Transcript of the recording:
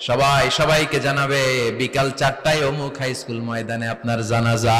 সবাই সবাইকে জানাবে বিকাল চারটায় অমুক হাই স্কুল ময়দানে আপনার জানাজা।